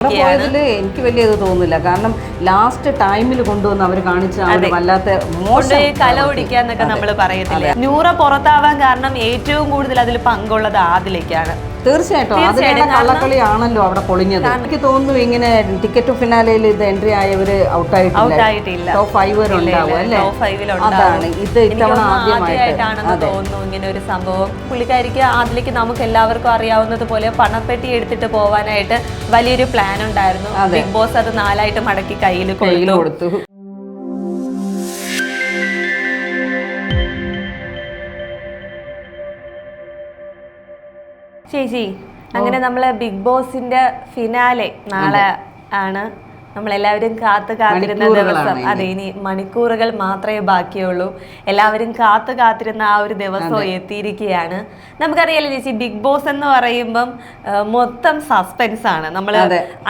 പോയതിൽ എനിക്ക് വലിയ ഇത് തോന്നുന്നില്ല. കാരണം ലാസ്റ്റ് ടൈമിൽ കൊണ്ടുവന്ന് അവർ കാണിച്ച വല്ലാത്ത മോശം കല ഒടിക്കാന്നൊക്കെ നമ്മൾ പറയത്തില്ല? നൂറ പുറത്താവാൻ കാരണം ഏറ്റവും കൂടുതൽ അതിൽ പങ്കുള്ളത് ആദിലേക്കാണ് തീർച്ചയായിട്ടും. അതിന്റെ കള്ളക്കളിയാണല്ലോ അവിടെ പൊളിഞ്ഞത്. എനിക്ക് തോന്നുന്നു ഇങ്ങനെ ടിക്കറ്റ് ഫിനാലയിൽ ഇത് എൻട്രി ആയവര് ഔട്ടായിട്ടില്ല. ടോപ്പ് ഫൈവ് വരെ ഉണ്ടാവും അല്ലേ? അതാണ്. ഇത് ഇത്തവണ ആദ്യമായിട്ട്. ആദ്യമായിട്ടാണെന്ന് തോന്നുന്നു ഇങ്ങനെ ഒരു സംഭവം. പുള്ളിക്കാരിക്ക് അതിലേക്ക് നമുക്ക് എല്ലാവർക്കും അറിയാവുന്നത് പോലെ പണപ്പെട്ടി എടുത്തിട്ട് പോവാനായിട്ട് വലിയൊരു പ്ലാൻ ഉണ്ടായിരുന്നു. ബിഗ് ബോസ് അത് നാലായിട്ട് മടക്കി കയ്യിൽ കൊടുത്തു. ചേച്ചി അങ്ങനെ നമ്മളെ ബിഗ് ബോസിന്റെ ഫിനാലെ നാളെ ആണ്. നമ്മളെല്ലാവരും കാത്തു കാത്തിരുന്ന ദിവസം. അതെ ഇനി. മണിക്കൂറുകൾ മാത്രമേ ബാക്കിയുള്ളൂ. എല്ലാവരും കാത്തു കാത്തിരുന്ന ആ ഒരു ദിവസം എത്തിയിരിക്കുകയാണ്. നമുക്കറിയാലോ ചേച്ചി ബിഗ് ബോസ് എന്ന് പറയുമ്പം മൊത്തം സസ്പെൻസ് ആണ്. നമ്മൾ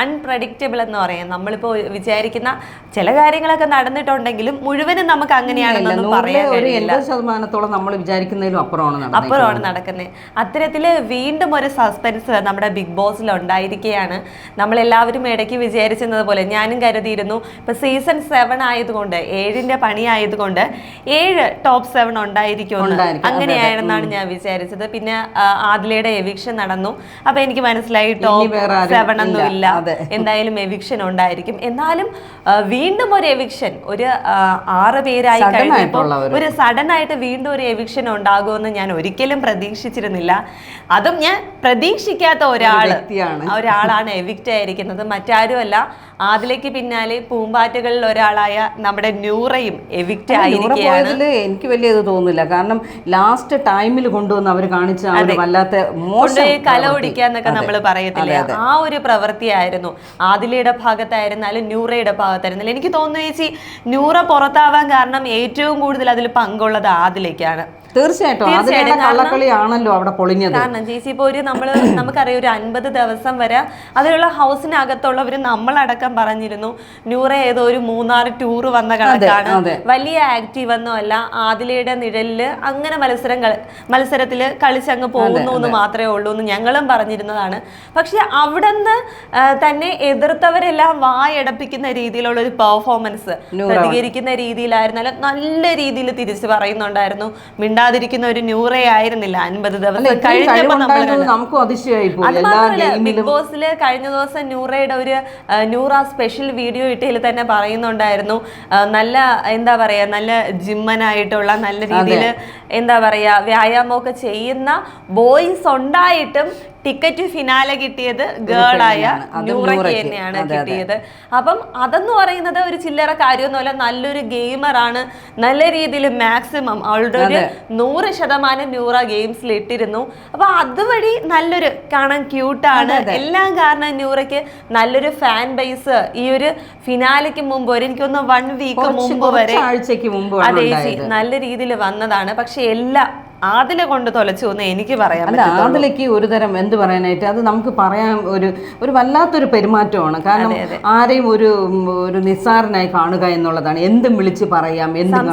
അൺപ്രഡിക്റ്റബിൾ എന്ന് പറയാം. നമ്മളിപ്പോ വിചാരിക്കുന്ന ചില കാര്യങ്ങളൊക്കെ നടന്നിട്ടുണ്ടെങ്കിലും മുഴുവനും നമുക്ക് അങ്ങനെയാണെന്നൊന്നും പറയാൻ കഴിയില്ല. ശതമാനത്തോളം നമ്മൾ വിചാരിക്കുന്നതിലും അപ്പുറമാണ് അപ്പുറമാണ് നടക്കുന്നത്. അത്തരത്തിൽ വീണ്ടും ഒരു സസ്പെൻസ് നമ്മുടെ ബിഗ് ബോസിൽ ഉണ്ടായിരിക്കുകയാണ്. നമ്മളെല്ലാവരും ഇടയ്ക്ക് വിചാരിച്ചിരുന്നത് പോലെ ഞാനും കരുതിയിരുന്നു. ഇപ്പം സീസൺ സെവൻ ആയതുകൊണ്ട് ഏഴിന്റെ പണി ആയതുകൊണ്ട് ഏഴ് ടോപ്പ് സെവൻ ഉണ്ടായിരിക്കും, അങ്ങനെയായിരുന്നാണ് ഞാൻ വിചാരിച്ചത്. പിന്നെ ആ, ആദിലയുടെ എവിക്ഷൻ നടന്നു. അപ്പൊ എനിക്ക് മനസ്സിലായി ടോപ്പ് സെവൻ ഒന്നും ഇല്ല. എന്തായാലും എവിക്ഷൻ ഉണ്ടായിരിക്കും. എന്നാലും വീണ്ടും ഒരു എവിക്ഷൻ ഒരു ആറ് പേരായി കഴിഞ്ഞപ്പോൾ ഒരു- സഡൻ ആയിട്ട് വീണ്ടും ഒരു എവിക്ഷൻ ഉണ്ടാകുമെന്ന് ഞാൻ ഒരിക്കലും പ്രതീക്ഷിച്ചിരുന്നില്ല. അതും ഞാൻ പ്രതീക്ഷിക്കാത്ത ഒരാൾ ഒരാളാണ് എവിക്റ്റ് ആയിരിക്കുന്നത്. മറ്റാരുമല്ല അതിലേക്ക് പിന്നാലെ പൂമ്പാറ്റകളിൽ ഒരാളായ നമ്മുടെ ന്യൂറയും എവിക്റ്റ് ആയിരിക്കുകയാണ്. എനിക്ക് വലിയ ഇത് തോന്നുന്നില്ല. കാരണം ലാസ്റ്റ് ടൈമിൽ കൊണ്ടുവന്ന് അവർ കാണിച്ച വല്ലാത്ത മോശം കല പ്രവൃത്തി. ഒടിക്കാന്നൊക്കെ നമ്മൾ പറയത്തില്ലേ? ആ ഒരു പ്രവൃത്തിയായിരുന്നു. ആദിലയുടെ ഭാഗത്തായിരുന്നാലും ന്യൂറയുടെ ഭാഗത്തായിരുന്നാലും. എനിക്ക് തോന്നുന്നു ചേച്ചി ന്യൂറ പുറത്താവാൻ കാരണം ഏറ്റവും കൂടുതൽ അതിൽ പങ്കുള്ളത് ആദിലേക്കാണ് തീർച്ചയായിട്ടും. കള്ളക്കളിയാണല്ലോ അവിടെ പൊളിഞ്ഞത്. കാരണം ജി സി പോര് നമ്മൾ നമുക്കറിയാം ഒരു അൻപത് ദിവസം വരെ അതിലുള്ള ഹൗസിനകത്തുള്ളവർ നമ്മളടക്കം പറഞ്ഞിരുന്നു നൂറെ ഏതോ ഒരു മൂന്നാർ ടൂർ വന്ന കണക്കാണ്. വലിയ ആക്റ്റീവ് ഒന്നും അല്ല ആദിലയുടെ നിഴലിൽ അങ്ങനെ മത്സരം മത്സരത്തിൽ കളിച്ചങ്ങ് പോകുന്നു എന്ന് മാത്രമേ ഉള്ളൂ എന്ന് ഞങ്ങളും പറഞ്ഞിരുന്നതാണ്. പക്ഷെ അവിടുന്ന് നിന്ന് തന്നെ എതിർത്തവരെല്ലാം വായടപ്പിക്കുന്ന രീതിയിലുള്ള ഒരു പെർഫോമൻസ് പ്രതികരിക്കുന്ന രീതിയിലായിരുന്നാലും നല്ല രീതിയിൽ തിരിച്ചു പറയുന്നുണ്ടായിരുന്നു. മിണ്ടാതിരിക്കുന്ന ഒരു ന്യൂറേ ആയിരുന്നില്ല. അൻപത് ദിവസം കഴിഞ്ഞപ്പോൾ നമുക്കും ബിഗ് ബോസിൽ കഴിഞ്ഞ ദിവസം ന്യൂറയുടെ ഒരു ന്യൂറ സ്പെഷ്യൽ വീഡിയോ ഇട്ടതിൽ തന്നെ പറയുന്നുണ്ടായിരുന്നു. നല്ല എന്താ പറയാ നല്ല ജിമ്മനായിട്ടുള്ള നല്ല രീതിയിൽ എന്താ പറയാ വ്യായാമമൊക്കെ ചെയ്യുന്ന ബോയ്സ് ഉണ്ടായിട്ടും ടിക്കറ്റ് ഫിനാലെ കിട്ടിയത് ഗേളായ ആയ നൂറയ്ക്ക്. തന്നെയാണ്. കിട്ടിയത്. അപ്പം അതെന്ന് പറയുന്നത് ഒരു ചില്ലറ കാര്യമൊന്നുമല്ല നല്ലൊരു ഗെയിമറാണ് നല്ല രീതിയിൽ മാക്സിമം അവളുടെ ഒരു നൂറ് ശതമാനം നൂറ ഗെയിംസിൽ ഇട്ടിരുന്നു. അപ്പൊ അതുവഴി നല്ലൊരു കാണാൻ ക്യൂട്ടാണ് എല്ലാം കാരണം നൂറയ്ക്ക് നല്ലൊരു ഫാൻ ബേസ് ഈ ഒരു ഫിനാലയ്ക്ക് മുമ്പ് ഒരു എനിക്കൊന്ന് വൺ വീക്ക് മുമ്പ് വരെ ആഴ്ചക്ക് മുമ്പ് അതെ നല്ല രീതിയിൽ വന്നതാണ്. പക്ഷെ എല്ലാം ആദിലെ കൊണ്ട് തൊലച്ചു എന്ന് എനിക്ക് പറയാൻ അല്ല അതിലേക്ക് ഒരു തരം എന്ത് പറയാനായിട്ട്? അത് നമുക്ക് പറയാൻ ഒരു ഒരു വല്ലാത്തൊരു പെരുമാറ്റമാണ്. കാരണം ആരെയും ഒരു ഒരു നിസ്സാരനായി കാണുക എന്നുള്ളതാണ്. എന്തും വിളിച്ച് പറയാം എന്തും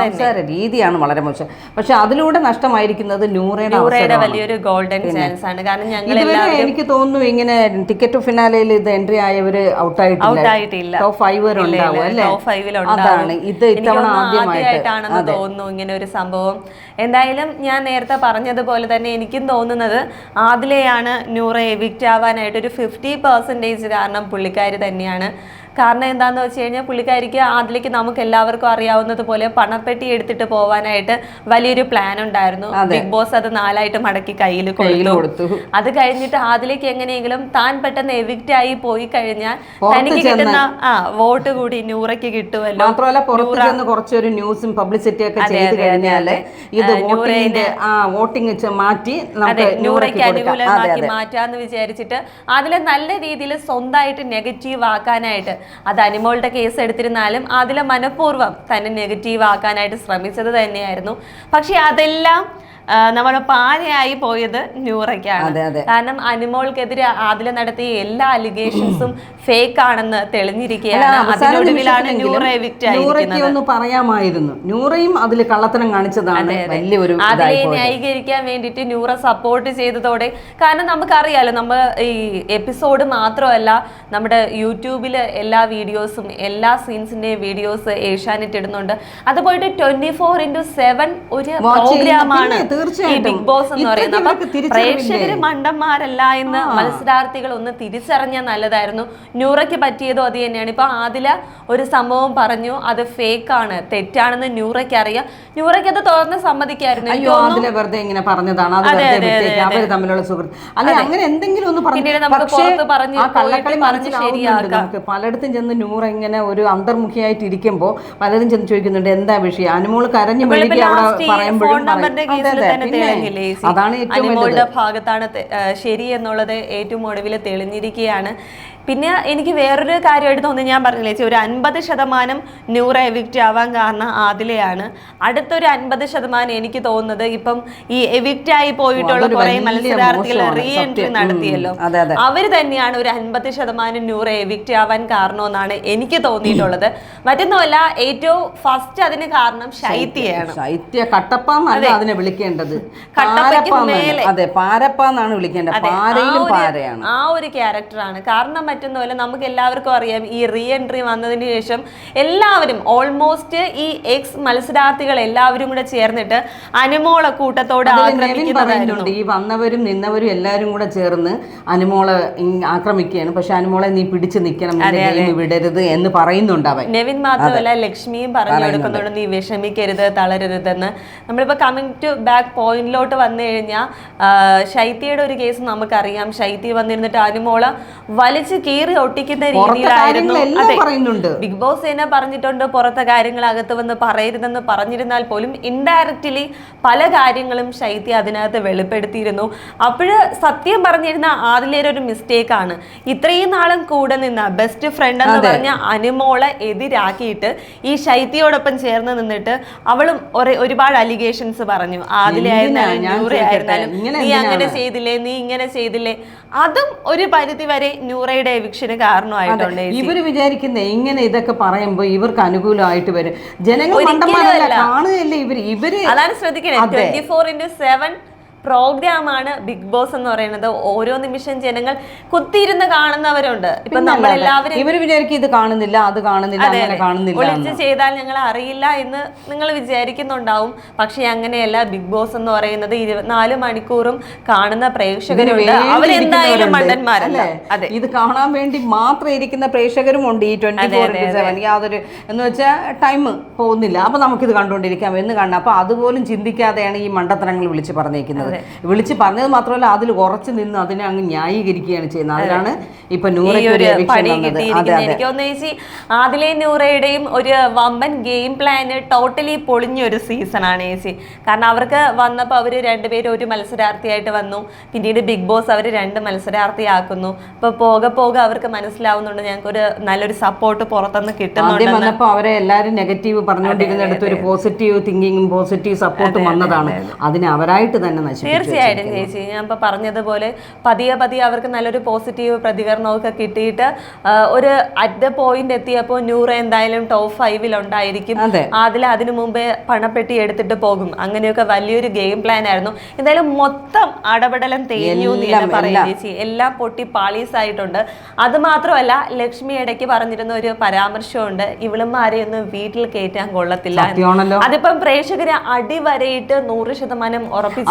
സംസാര രീതിയാണ് വളരെ മോശം. പക്ഷെ അതിലൂടെ നഷ്ടമായിരിക്കുന്നത് നൂറയുടെ വലിയൊരു ഗോൾഡൻ ചാൻസ് ആണ്. കാരണം ഞങ്ങൾ ഇതുവരെ എനിക്ക് തോന്നുന്നു ഇങ്ങനെ ടിക്കറ്റ് ഫിനാലയിൽ ഇത് എൻട്രി ആയവര് ഔട്ട് ആയിട്ടില്ല. ടോപ്പ് ഫൈവ് വരെ ഉണ്ടാവും അല്ലേ? അതാണ്. ഇത് ഇത്തവണ ആദ്യമായിട്ട്. ആദ്യമായിട്ടാണെന്ന് തോന്നുന്നു ഇങ്ങനെ ഒരു സംഭവം. എന്തായാലും ഞാൻ നേരത്തെ പറഞ്ഞതുപോലെ തന്നെ എനിക്കും തോന്നുന്നത് ആദിലെയാണ് നൂറ എവിക്റ്റ് ആവാനായിട്ട് ഒരു ഫിഫ്റ്റി പെർസെന്റേജ് കാരണം പുള്ളിക്കാരി തന്നെയാണ്. കാരണം എന്താണെന്ന് വെച്ച് കഴിഞ്ഞാൽ പുള്ളിക്കാരിക്ക് അതിലേക്ക് നമുക്ക് എല്ലാവർക്കും അറിയാവുന്നത് പോലെ പണപ്പെട്ടി എടുത്തിട്ട് പോവാനായിട്ട് വലിയൊരു പ്ലാൻ ഉണ്ടായിരുന്നു. ബിഗ് ബോസ് അത് നാലായിട്ട് മടക്കി കയ്യിൽ കൊടുത്തു. അത് കഴിഞ്ഞിട്ട് അതിലേക്ക് എങ്ങനെയെങ്കിലും താൻ പെട്ടെന്ന് എവിക്റ്റ് ആയി പോയി കഴിഞ്ഞാൽ തനിക്ക് കിട്ടുന്ന ആ വോട്ട് കൂടി നൂറയ്ക്ക് കിട്ടുമല്ലോ. മാത്രമല്ല പുറത്ത് ചെന്ന് കുറച്ചൊരു ന്യൂസും പബ്ലിസിറ്റി ഒക്കെ ചെയ്ത് കഴിഞ്ഞാൽ ഇത് വോട്ടിങ്ങിന്റെ ആ വോട്ടിംഗ് മാറ്റി നൂറയ്ക്ക് അനുകൂലമാക്കി മാറ്റാന്ന് വിചാരിച്ചിട്ട് അതിലെ നല്ല രീതിയിൽ സ്വന്തമായിട്ട് നെഗറ്റീവ് ആക്കാനായിട്ട് അത് അനിമോളുടെ കേസ് എടുത്തിരുന്നാലും അതിലെ മനഃപൂർവം തന്നെ നെഗറ്റീവ് ആക്കാനായിട്ട് ശ്രമിച്ചത് തന്നെയായിരുന്നു. പക്ഷെ അതെല്ലാം നമ്മുടെ പാരയായി പോയത് ന്യൂറയ്ക്കാണ്. കാരണം അനുമോൾക്കെതിരെ ആദില നടത്തിയ എല്ലാ അലിഗേഷൻസും ഫേക്ക് ആണെന്ന് തെളിഞ്ഞിരിക്കുകയാണ്. ഒന്ന് പറയാമായിരുന്നു. ന്യൂറയും അതിൽ കള്ളത്തരം കാണിച്ചതാണ്. വലിയൊരു അതിനെ. ന്യായീകരിക്കാൻ വേണ്ടിയിട്ട് ന്യൂറ സപ്പോർട്ട് ചെയ്തതോടെ കാരണം നമുക്കറിയാലോ നമ്മൾ ഈ എപ്പിസോഡ് മാത്രമല്ല നമ്മുടെ യൂട്യൂബിൽ എല്ലാ വീഡിയോസും എല്ലാ സീൻസിന്റെയും വീഡിയോസ് ഏഷ്യാനെറ്റ് ഇടുന്നുണ്ട്. അത് പോയിട്ട് ട്വന്റി ഫോർ ഇന്റു സെവൻ ഒരു പ്രോഗ്രാമാണ്. തീർച്ചയായിട്ടും. ബിഗ് ബോസ് എന്ന് പറയുന്നത്? പ്രേക്ഷകര് മണ്ടന്മാരല്ല എന്ന് മത്സരാർത്ഥികൾ ഒന്ന് തിരിച്ചറിഞ്ഞാൽ നല്ലതായിരുന്നു. ന്യൂറയ്ക്ക് പറ്റിയതും അത് തന്നെയാണ്. ഇപ്പൊ ആദില ഒരു സംഭവം പറഞ്ഞു അത് ഫേക്ക് ആണ് തെറ്റാണെന്ന് ന്യൂറയ്ക്ക് അറിയാം ന്യൂറയ്ക്ക് അത് തുറന്ന് സമ്മതിക്കായിരുന്നു. അയ്യോ തോന്നുന്നു വെറുതെ ഇങ്ങനെ പറഞ്ഞതാണ്. അത് അവർ തമ്മിലുള്ള സുഹൃത്ത്. അല്ലെ അങ്ങനെ എന്തെങ്കിലും ഒന്ന് പറഞ്ഞു ആ കള്ളക്കളി മനസ്സിലാവുന്നുണ്ട്. നമുക്ക്. പലയിടത്തും ചെന്ന് നൂറ് ഇങ്ങനെ ഒരു അന്തർമുഖിയായിട്ട് ഇരിക്കുമ്പോൾ പലരും ചെന്ന് ചോദിക്കുന്നുണ്ട് എന്താ വിഷയം? അനുമോൾ കരഞ്ഞു മെഴുകി അവിടെ പറയുമ്പോഴും തന്നെ തെളിഞ്ഞില്ലേ അതാണ് അനിമോളുടെ ഭാഗത്താണ് ശരി എന്നുള്ളത് ഏറ്റവും ഒടുവിൽ തെളിഞ്ഞിരിക്കുകയാണ്. പിന്നെ എനിക്ക് വേറൊരു കാര്യമായിട്ട് തോന്നി ഞാൻ പറഞ്ഞില്ലേ ഒരു അൻപത് ശതമാനം ന്യൂറ എവിക്റ്റ് ആവാൻ കാരണം ആദിലയാണ്. അടുത്തൊരു അൻപത് ശതമാനം എനിക്ക് തോന്നുന്നത് ഇപ്പം ഈ എവിക്റ്റ് ആയി പോയിട്ടുള്ള കുറെ മത്സരാർത്ഥികൾ റീ എൻട്രി നടത്തിയല്ലോ. അവർ തന്നെയാണ് ഒരു അൻപത് ശതമാനം ന്യൂറ എവിക്റ്റ് ആവാൻ കാരണമെന്നാണ് എനിക്ക് തോന്നിയിട്ടുള്ളത്. മറ്റൊന്നുമല്ല ഏറ്റവും ഫസ്റ്റ് അതിന് കാരണം ശൈത്യയാണ്. ശൈത്യ കട്ടപ്പ അതിനെ വിളിക്കേണ്ടത്. കട്ടപ്പയ്ക്ക് മേലെ. അതെ പാരപ്പ എന്നാണ് വിളിക്കേണ്ടത് പാരയിലും പാരയാണ്. ആ ഒരു ക്യാരക്ടറാണ് കാരണം മറ്റൊന്നുമല്ല നമുക്ക് എല്ലാവർക്കും അറിയാം ഈ റീ എൻട്രി വന്നതിന് ശേഷം എല്ലാവരും ഓൾമോസ്റ്റ് ഈ എക്സ് മത്സരാർത്ഥികൾ എല്ലാവരും കൂടെ ചേർന്നിട്ട് അനുമോള കൂട്ടത്തോട് ആക്രമിക്കുന്നുണ്ട് ഈ വന്നവരും നിന്നവരും എല്ലാവരും കൂടെ ചേർന്ന് അനുമോള ആക്രമിക്കുകയാണ്. പക്ഷെ അനുമോളെ നീ പിടിച്ചു നിൽക്കണം വിടരുത് എന്ന് പറയുന്നുണ്ട് അവൻ. നെവിൻ മാത്രമല്ല ലക്ഷ്മിയും പറഞ്ഞു കൊടുക്കുന്നുണ്ട് നീ വിഷമിക്കരുത് തളരരുതെന്ന്. നമ്മളിപ്പോ കമ്മിങ് ടു ബാക്ക് പോയിന്റിലോട്ട് വന്നു കഴിഞ്ഞാൽ ശൈത്യയുടെ ഒരു കേസ് നമുക്കറിയാം. ശൈത്യ വന്നിരുന്നിട്ട് അനുമോള വലിച്ചു കീറി ഒട്ടിക്കുന്ന രീതിയിലായിരുന്നു. പറയുന്നുണ്ട്. ബിഗ് ബോസ് തന്നെ പറഞ്ഞിട്ടുണ്ട് പുറത്തെ കാര്യങ്ങൾ അകത്ത് വന്ന് പറയരുതെന്ന് പറഞ്ഞിരുന്നാൽ പോലും ഇൻഡയറക്റ്റ്ലി പല കാര്യങ്ങളും ശൈത്യ അതിനകത്ത് വെളിപ്പെടുത്തിയിരുന്നു. അപ്പോഴ് സത്യം പറഞ്ഞിരുന്ന ആദിലേറെ ഒരു മിസ്റ്റേക്ക് ആണ്. ഇത്രയും നാളും കൂടെ നിന്ന ബെസ്റ്റ് ഫ്രണ്ട് എന്ന് പറഞ്ഞ അനുമോളെ എതിരാക്കിയിട്ട് ഈ ശൈത്യയോടൊപ്പം ചേർന്ന് നിന്നിട്ട് അവളും ഒരുപാട് അലിഗേഷൻസ് പറഞ്ഞു. ആദിലെ ആയിരുന്നാലും നീ അങ്ങനെ ചെയ്തില്ലേ? നീ ഇങ്ങനെ ചെയ്തില്ലേ? അതും ഒരു പരിധി വരെ നൂറയുടെ എവിക്ഷന് കാരണമായിട്ടുണ്ട് ഇവർ വിചാരിക്കുന്ന ഇങ്ങനെ ഇതൊക്കെ പറയുമ്പോൾ ഇവർക്ക് അനുകൂലമായിട്ട് വരും ജനങ്ങൾ. കാണുകയല്ലേ ഇവർ ഇവർ അതാണ് ശ്രദ്ധിക്കണേ. ട്വന്റി ഫോർ ഇന്റു സെവൻ പ്രോഗ്രാമാണ് ബിഗ് ബോസ് എന്ന് പറയുന്നത്. ഓരോ നിമിഷം ജനങ്ങൾ കുത്തിയിരുന്ന് കാണുന്നവരുണ്ട്. ഇപ്പൊ നമ്മളെല്ലാവരും ഇവർ വിചാരിക്കും ഇത് കാണുന്നില്ല അത് കാണുന്നില്ല അങ്ങനെ കാണുന്നില്ല ഒളിച്ച് ചെയ്താൽ ഞങ്ങൾ അറിയില്ല എന്ന് നിങ്ങൾ വിചാരിക്കുന്നുണ്ടാവും. പക്ഷെ അങ്ങനെയല്ല ബിഗ് ബോസ് എന്ന് പറയുന്നത് ഇരുപത്തിനാല് മണിക്കൂറും കാണുന്ന പ്രേക്ഷകരുണ്ട്. അവരെന്തായാലും. മണ്ടന്മാരല്ല. അതെ. ഇത് കാണാൻ വേണ്ടി മാത്രം ഇരിക്കുന്ന പ്രേക്ഷകരും ഉണ്ട് ഈ ട്വന്റി ഫോർ സെവൻ യാതൊരു എന്ന് വെച്ചാൽ ടൈം പോകുന്നില്ല. അപ്പൊ നമുക്കിത് കണ്ടുകൊണ്ടിരിക്കാം. എന്ന് കാണണം. അപ്പൊ അതുപോലും ചിന്തിക്കാതെയാണ് ഈ മണ്ടത്തരങ്ങൾ വിളിച്ച് പറഞ്ഞേക്കുന്നത്. വിളിച്ച് പറഞ്ഞത് മാത്രമല്ല അതിൽ ഉറച്ചു നിന്ന് അതിനെ അങ്ങ് ന്യായീകരിക്കുകയാണ് ചെയ്യുന്നത്. അതിലാണ് ഇപ്പൊ നൂറയ്ക്ക് ആദിലെ നൂറയുടെയും ഒരു വമ്പൻ ഗെയിം പ്ലാന് ടോട്ടലി പൊളിഞ്ഞൊരു സീസണാണ് ചേച്ചി. കാരണം അവർക്ക് വന്നപ്പോൾ അവർ രണ്ടുപേരും ഒരു മത്സരാർത്ഥിയായിട്ട് വന്നു. പിന്നീട് ബിഗ് ബോസ് അവർ രണ്ട് മത്സരാർത്ഥിയാക്കുന്നു. അപ്പോൾ പോക പോക അവർക്ക് മനസ്സിലാവുന്നുണ്ട് ഞങ്ങൾക്ക് ഒരു നല്ലൊരു സപ്പോർട്ട് പുറത്തുനിന്ന് കിട്ടുന്നുണ്ട് വന്നപ്പോ അവരെ എല്ലാവരും നെഗറ്റീവ് പറഞ്ഞുകൊണ്ടിരുന്നിടത്ത് ഒരു പോസിറ്റീവ് തിങ്കിങ്ങും പോസിറ്റീവ് സപ്പോർട്ടും വന്നതാണ്. അതിനെ അവരായിട്ട് തന്നെ നശിപ്പിച്ചു. തീർച്ചയായിട്ടും ചേച്ചി. ഞാൻ ഇപ്പൊ പറഞ്ഞതുപോലെ പതിയെ പതിയെ അവർക്ക് നല്ലൊരു പോസിറ്റീവ് പ്രതികരണമൊക്കെ കിട്ടിയിട്ട് ഒരു അറ്റ് ദ പോയിന്റ് എത്തിയപ്പോൾ ന്യൂറ എന്തായാലും ടോപ്പ് ഫൈവിൽ ഉണ്ടായിരിക്കും. അതെ. അതിൽ അതിനു മുമ്പേ പണപ്പെട്ടി എടുത്തിട്ട് പോകും. അങ്ങനെയൊക്കെ വലിയൊരു ഗെയിം പ്ലാൻ ആയിരുന്നു. എന്തായാലും മൊത്തം അടപടലം തേഞ്ഞു എന്ന് ചേച്ചി. എല്ലാം പൊട്ടി പാളീസായിട്ടുണ്ട്. അത് മാത്രമല്ല ലക്ഷ്മി ഇടയ്ക്ക് പറഞ്ഞിരുന്ന ഒരു പരാമർശമുണ്ട്. ഇവളുമാരെ ഒന്നും വീട്ടിൽ കയറ്റാൻ കൊള്ളത്തില്ല അതിപ്പം പ്രേക്ഷകരെ അടിവരയിട്ട് നൂറ് ശതമാനം ഉറപ്പിച്ച്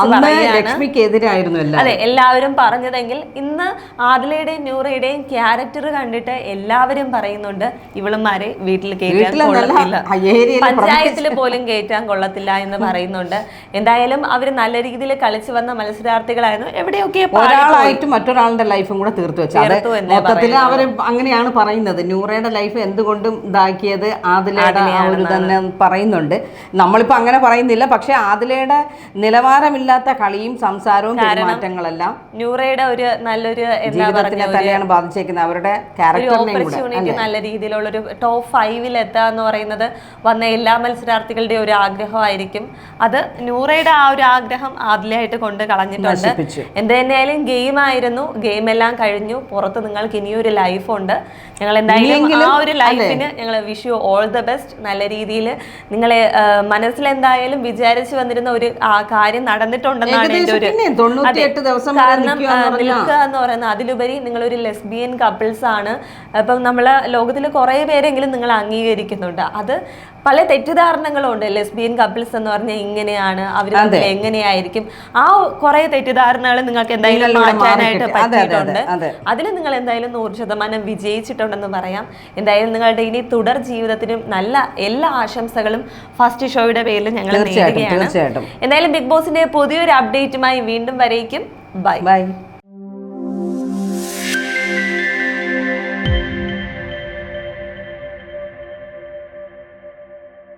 ലക്ഷ്മിക്കെതിരായിരുന്നു അതെ എല്ലാവരും പറഞ്ഞതെങ്കിൽ ഇന്ന് ആദിലയുടെയും നൂറയുടെയും ക്യാരക്ടർ കണ്ടിട്ട് എല്ലാവരും പറയുന്നുണ്ട് ഇവളുമാരെ വീട്ടിൽ കയറ്റാൻ വീട്ടിലെന്നല്ല, കൊള്ളത്തില്ല. പഞ്ചായത്തിൽ പോലും കേറ്റാൻ കൊള്ളത്തില്ല എന്ന് പറയുന്നുണ്ട്. എന്തായാലും അവർ നല്ല രീതിയിൽ കളിച്ചു വന്ന മത്സരാർത്ഥികളായിരുന്നു. എവിടെയൊക്കെ ഒരാളായിട്ട് മറ്റൊരാളുടെ ലൈഫും കൂടെ തീർത്തു വെച്ചു. മൊത്തത്തിൽ അവർ അങ്ങനെയാണ് പറയുന്നത്. നൂറയുടെ ലൈഫ് എന്തുകൊണ്ടും ഇതാക്കിയത് ആദിലയുടെ ആ ഒരു തന്നെ പറയുന്നുണ്ട്. നമ്മളിപ്പോ അങ്ങനെ പറയുന്നില്ല. പക്ഷെ ആദിലയുടെ നിലവാരമില്ലാത്ത കളിയും സംസാരവും പെരുമാറ്റങ്ങളെല്ലാം ന്യൂറയുടെ ഒരു നല്ലൊരു എന്താ തന്നെയാണ് ബാധിച്ചേക്കുന്നത്. അവരുടെ ഓപ്പർച്യൂണിറ്റി നല്ല രീതിയിലുള്ള ഒരു ടോപ്പ് ഫൈവിൽ എത്തുക എന്ന് പറയുന്നത് വന്ന എല്ലാ മത്സരാർത്ഥികളുടെയും ഒരു ആഗ്രഹമായിരിക്കും. അത് നൂറയുടെ ആ ഒരു ആഗ്രഹം ആദ്യമായിട്ട് കൊണ്ട് കളഞ്ഞിട്ടുണ്ട്. എന്ത് തന്നെയായാലും ഗെയിം ആയിരുന്നു. ഗെയിം എല്ലാം കഴിഞ്ഞു. പുറത്ത് നിങ്ങൾക്ക് ഇനിയൊരു ലൈഫ് ഉണ്ട്. ഞങ്ങൾ എന്തായാലും ആ ഒരു ലൈഫിന് ഞങ്ങൾ wish you all the best നല്ല രീതിയിൽ നിങ്ങളെ മനസ്സിലെന്തായാലും വിചാരിച്ചു വന്നിരുന്ന ഒരു ആ കാര്യം നടന്നിട്ടുണ്ടെന്നാണ് എന്റെ ഒരു ദിവസം വരെ കാരണം നിൽക്കുക എന്ന് ആ, പറഞ്ഞാൽ നിൽക്കുക എന്ന് പറയുന്നത് അതിലുപരി നിങ്ങളൊരു ലെസ്ബിയൻ കപ്പിൾസ് ആണ് അപ്പം നമ്മളെ ലോകത്തിൽ കുറേ പേരെങ്കിലും നിങ്ങൾ അംഗീകരിക്കുന്നുണ്ട്. അത് പല തെറ്റിദ്ധാരണകളും ഉണ്ട് ലെസ്ബിയൻ കപ്പിൾസ് എന്ന് പറഞ്ഞാൽ ഇങ്ങനെയാണ് അവർ തമ്മിൽ എങ്ങനെയായിരിക്കും. ആ കുറെ തെറ്റിദ്ധാരണകൾ നിങ്ങൾക്ക് എന്തായാലും മാറ്റാനായിട്ട് പറ്റിയിട്ടുണ്ട്. അതെ. അതിൽ നിങ്ങൾ എന്തായാലും നൂറ് ശതമാനം വിജയിച്ചിട്ടുണ്ടെന്ന് പറയാം. എന്തായാലും നിങ്ങളുടെ ഇനി തുടർ ജീവിതത്തിനും നല്ല എല്ലാ ആശംസകളും ഫസ്റ്റ് ഷോയുടെ പേരിൽ ഞങ്ങൾ നേടുകയാണ് എന്തായാലും ബിഗ് ബോസിന്റെ പുതിയൊരു അപ്ഡേറ്റുമായി വീണ്ടും വരേക്കും. ബൈ. ബൈ.